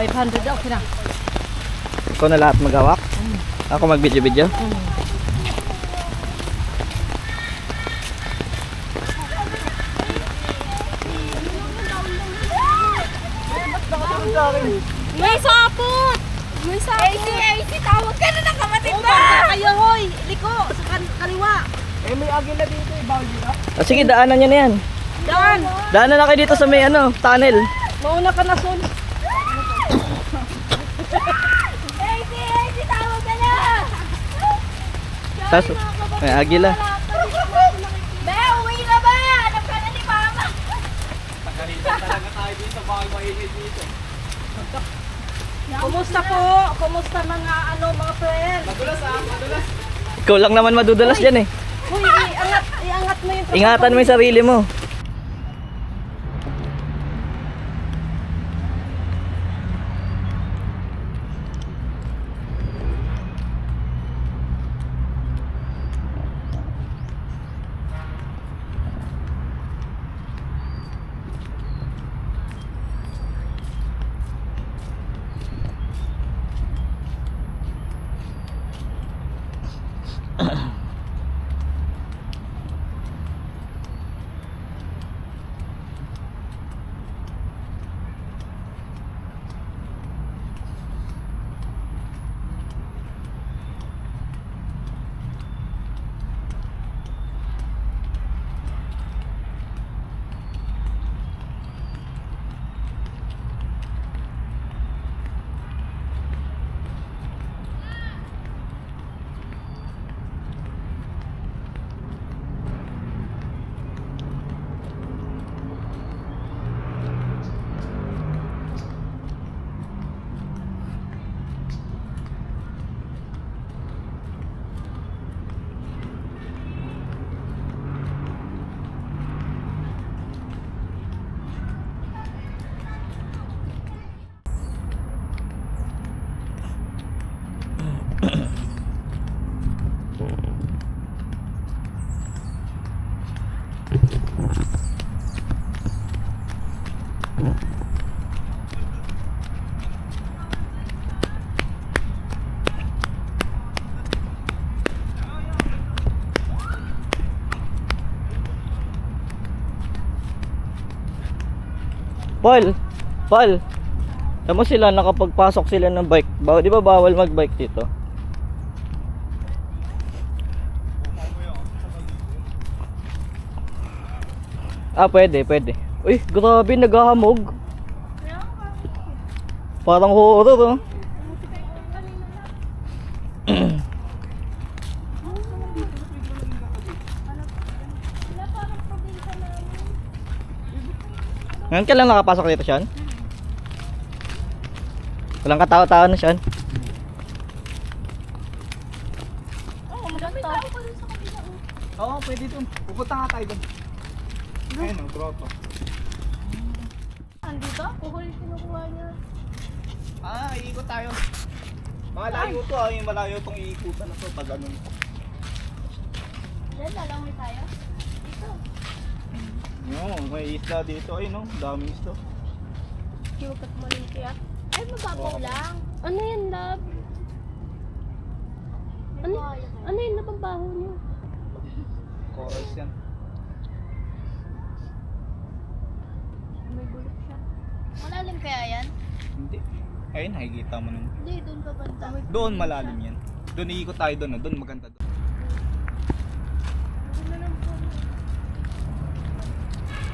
500 daw, okay na. Ikaw na lahat magawak? Ako mag-video-video? May sapot! May sapot! AC, AC, tawag ka na ng kapatid Oh, ba? kayo, hoy! Liko, sa kan- kaliwa. Ah, sige, daanan nyo na yan. Dan, Daanan na kayo dito sa may ano, tunnel. mauna ka na, Sol. AC, AC, tawag ka na! Tapos, may agila. Be, uwi na ba? Alam ka na ni Mama. Kumusta po? Kumusta mga ano, mga friend? Ikaw lang naman madudulas dyan eh. Hoy, iangat, iangat mo yung Ingatan mo yung sarili mo. Paul, Paul. Tamo sila nakapagpasok sila ng bike. Ba, di ba bawal mag-bike dito? Ah, pwede, pwede. Uy, grabe, naghahamog. Parang horror, oh. Ngayon ka lang nakapasok dito, Sean? Walang katao-tao na, Sean. Oo, maganda. Oo, pwede dun. Pupunta nga tayo dun. Ayun o, grotto. Andito? Kuhol kinukuha niya. Ah, iikot tayo. Malayo to ah, yung malayo tong iikutan na to pag ano. Diyan, lalangoy tayo. Yung, may isla dito. Ayun no, daming isla. Kinukat mo rin kaya. Ay, mababaw Oo. lang. Ano yan, love? Ano, ano yun, napabaho niyo? Corals yan. May bulok siya. Malalim kaya yan? Hindi. Ayun, nakikita mo nun. Hindi, doon pa banda. Doon malalim yan. Doon iikot tayo doon. ah. Doon maganda doon.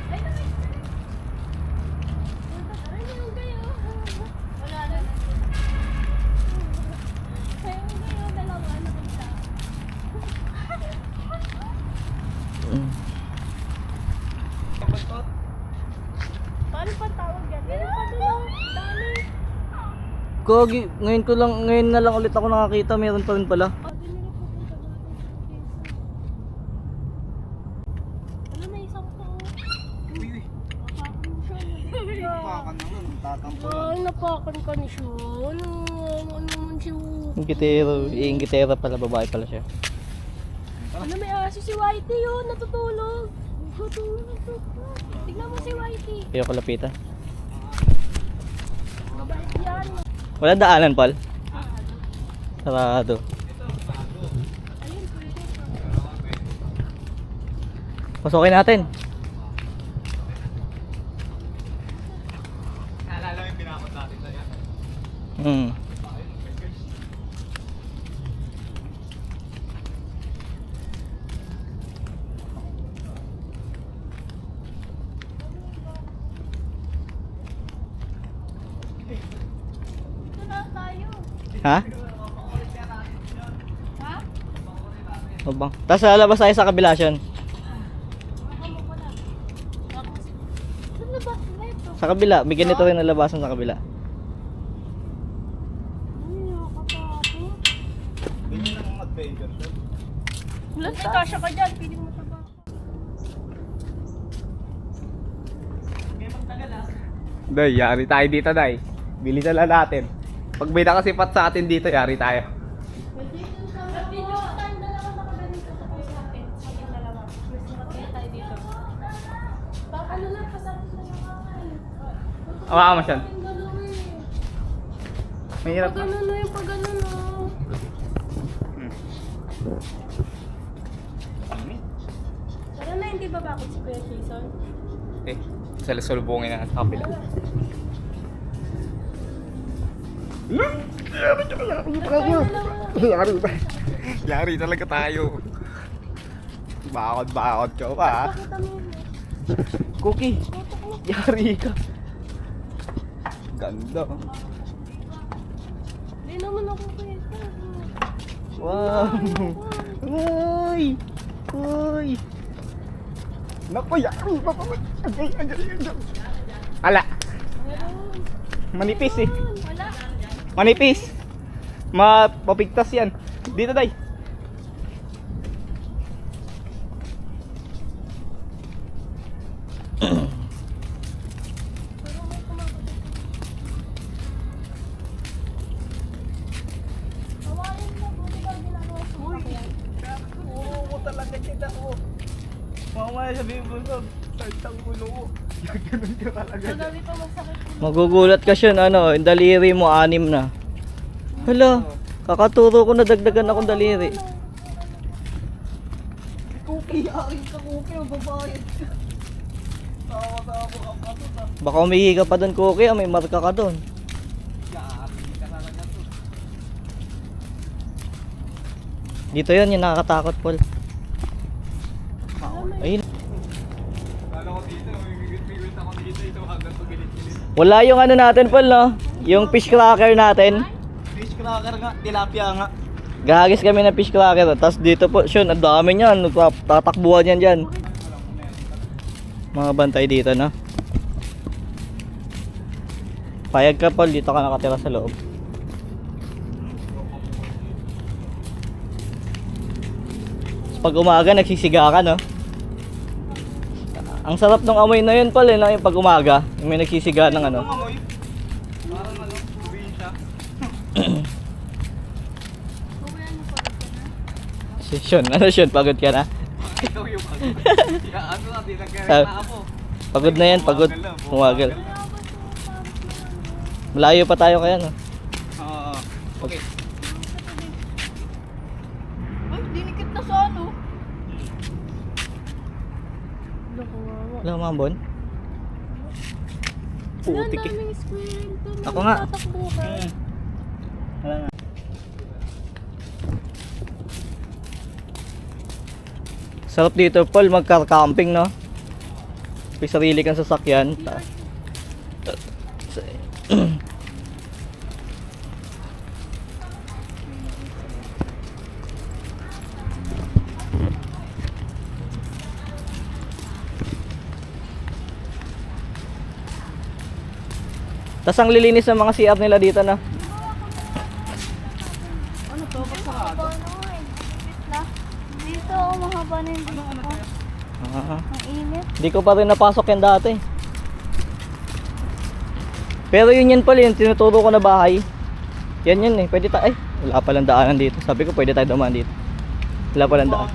Ay, naman. Ay, yung kayo. Wala na. Ay, yung kayo, dalawa na kita. Paano pa tawag yan? Meron pa doon. Dami. Gogi, ngayon ko lang, ngayon na lang ulit ako nakakita, meron pa rin pala. Ay, napakan ka ni siya. Ano, ano naman siya. Ingitero, ingitera pala, babae pala siya. Ano may aso si Whitey yun? Natutulog. Natutulog. Tignan mo si Whitey. Kaya ko lapitan. Mabait yan. Wala daanan, Paul. Sarado. Pasukin natin. Naalala mo yung pinakot natin sa yan. Hmm. Dito na tayo. Ha? Ha? Bang? Tapos lalabas tayo sa kabila, na? Ito. Sa kabila. Bigyan nito rin nalabasan sa kabila. Wala na. Kasha ka dyan. Piling mo taba. Day, yari tayo dito, Day. Bilisan lang natin. Pag may nakasipat sa atin dito, yari tayo. Sa sa. Sa na. Awa mo eh. Mahirap Pag ano na yung pag ano na. Tara na, hindi ba bakit si Kuya Jason? Eh, salusulubungin na sa kapila. Yari ba? Yari talaga tayo. Bakot-bakot ka pa. kami yun? Cookie, yari ka. Ganda. Hindi naman ako kita. Wow. Uy! Uy! Naku, yari pa pa. Agay, agay, agay. Ala, manipis eh. Manipis. Ma mapigtas yan. Dito, day. Mamaya sabihin mo tantang ulo ko. Ganun ka talaga. Pa masakit. Magugulat ka, Sean. Ano, yung daliri mo, anim na. Hala, kakaturo ko na dagdagan akong daliri. Cookie, akin ka cookie, mababayad ka. Tawa-tawa ka pa to sa Baka umihi ka pa doon, Cookie. ah, May marka ka doon. ka. Dito yun, yung nakakatakot, Paul. Ayun. Kala ko dito, may ako dito, ito hanggang pagilit-gilit. Wala yung ano natin, Paul, no? Yung fish cracker natin. Fish cracker nga, tilapia nga. Gagis kami ng fish cracker. Tapos dito po, Sean, ang dami niyan. Tatakbuhan yan dyan. Mga bantay dito, no? Payag ka, Paul. Dito ka nakatira sa loob. Tapos pag umaga, nagsisiga ka, no? Ang sarap ng amoy na yun, Paul, eh, no? Yung pag umaga. Yung may nagsisiga ng ano. Na? Si Sean, ano Sean? Pagod ka na? Ikaw yung pag... Ya, ano na, di Ah. nagkakita ako. Pagod na yan, pagod. Umagal. Malayo pa tayo kaya, no? Oo. Okay. Ay, dinikit na sa ano? Naku, wawa. Wala mambon. Ang Putik eh. Ako nga. Tatakbo ka. Mm. Wala nga. Sarap dito, Paul, magka-camping, no? May sarili kang sasakyan. Ta- Tapos ang lilinis ng mga CR nila dito na. Ano to? Ba't sarado? Ano eh. Dito, oh, mahaba na yung dito. Ah, Ang init. Di ko pa rin napasok yan dati. Pero yun yan pala yung tinuturo ko na bahay. Yan yun eh. Pwede tayo. Ay, wala palang daanan dito. Sabi ko pwede tayo dumaan dito. Wala palang daan.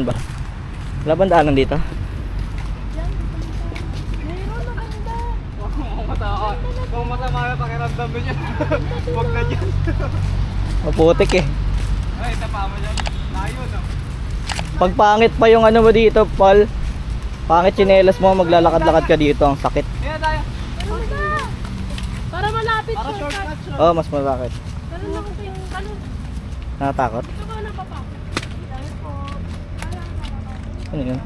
Ano ba? Wala bang daanan dito? Diyan, dito na tayo. Mayroon, maganda. Mo dyan. Huwag na dyan. Maputik eh. Ay, tapa mo dyan. Layo no. Pag pangit pa yung ano mo dito, Paul. Pangit chinelas mo, maglalakad-lakad ka dito. Ang sakit. Kaya tayo. Ano? Para malapit Para shortcut. Oh, mas malakad. Ganun lang ito yung ganun. Nakatakot? Ito ka na papa. Dahil po. Kaya ang nakakatawa. Ano yun?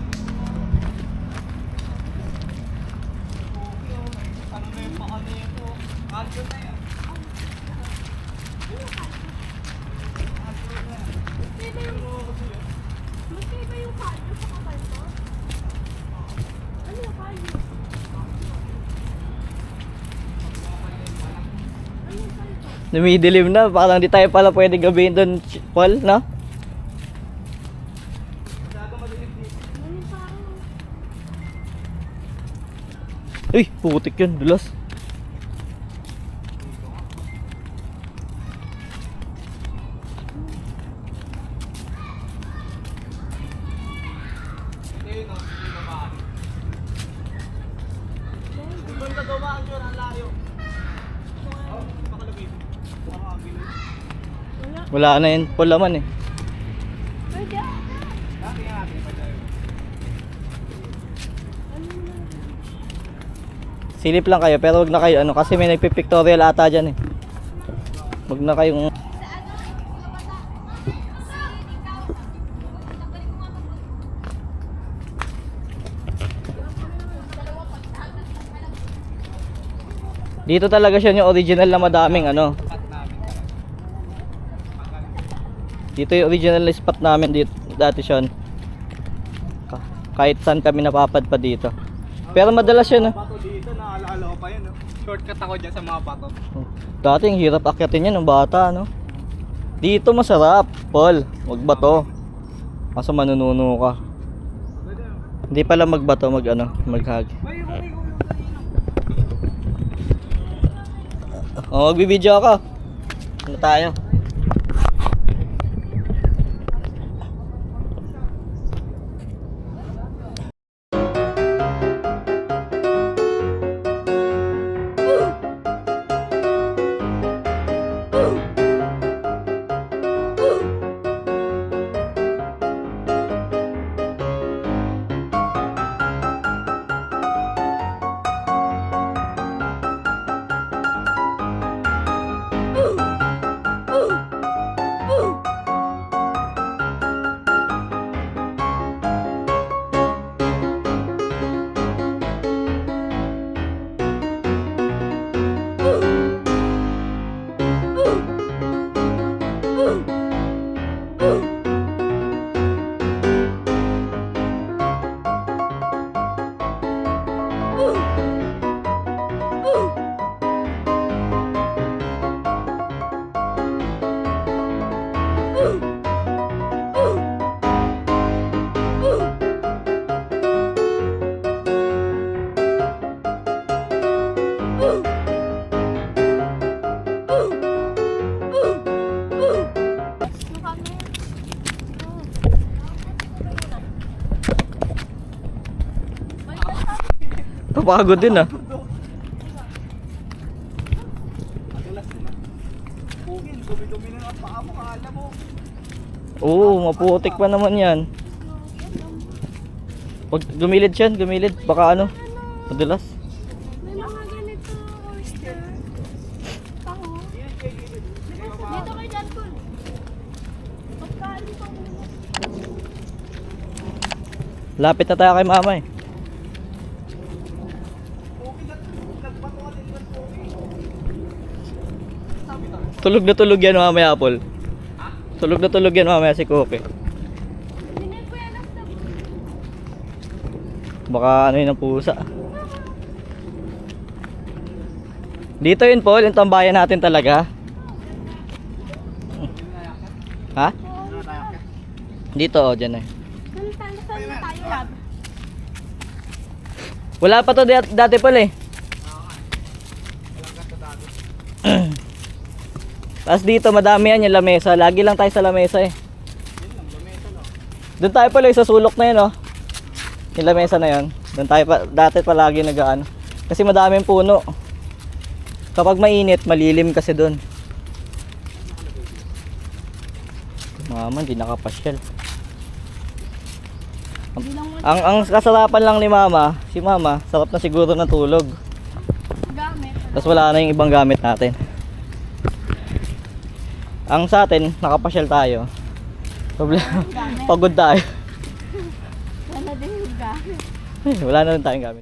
Ano na yung paano yun po? Andun na yan. Magkaiba yung... Magkaiba yung kalyo sa kakalyo. Ano yung kalyo? Lumidilim na, baka lang di tayo pala pwede gabihin doon, Paul, no? Uy, putik yun, dulas. Ayun no, yung babae. Doon ka dumaan dyan, ang layo. Wala. Na yun, Paul naman eh. Silip lang kayo, pero wag na kayo, ano, kasi may nagpipictorial ata dyan eh. Wag na kayong... Dito talaga siya yung original na madaming ano. Dito yung original na spot namin dito dati siya. Ka- Kahit saan kami napapadpad dito. Pero madalas yun, ah. Bato dito, naalala ko pa yun. Shortcut ako dyan sa mga bato. Dati ang hirap akyatin yan ng bata, no? Dito masarap, Paul. Wag bato. Kaso manununo ka. Hindi pala magbato, mag ano, maghag. May huli ko yung kanina. Oh, magbibideo ako. Ano tayo? Mo. Kala mo. Oo, maputik pa naman yan. Pag gumilid siya, gumilid. Baka ano, madulas. May mga ganito oyster. Tango. Dito kay Paul. Pagkain pa mo. Lapit na tayo kay mama eh. Pugin, nag- nagbato ka din ng pugin. Tulog na tulog yan mamaya, Apple. Tulog na tulog yan mamaya si Koke. Baka ano yun ang pusa. Dito yun, Paul. Yung tambayan natin talaga. Ha? Dito, oh, dyan eh. Wala pa to dat- dati pala eh. Tapos dito madami yan yung lamesa. Lagi lang tayo sa lamesa eh. Doon tayo pala sa sulok na yun oh. Yung lamesa na yun. Doon tayo pa, dati palagi nag-ano. Kasi madaming puno. Kapag mainit, malilim kasi doon. Mama, hindi nakapasyal. Ang, ang, ang kasarapan lang ni mama, si mama, sarap na siguro ng tulog. Tapos wala na yung ibang gamit natin. Ang sa atin, nakapasyal tayo. Problema, pagod tayo. Wala din yung gamit. Wala na rin tayong gamit.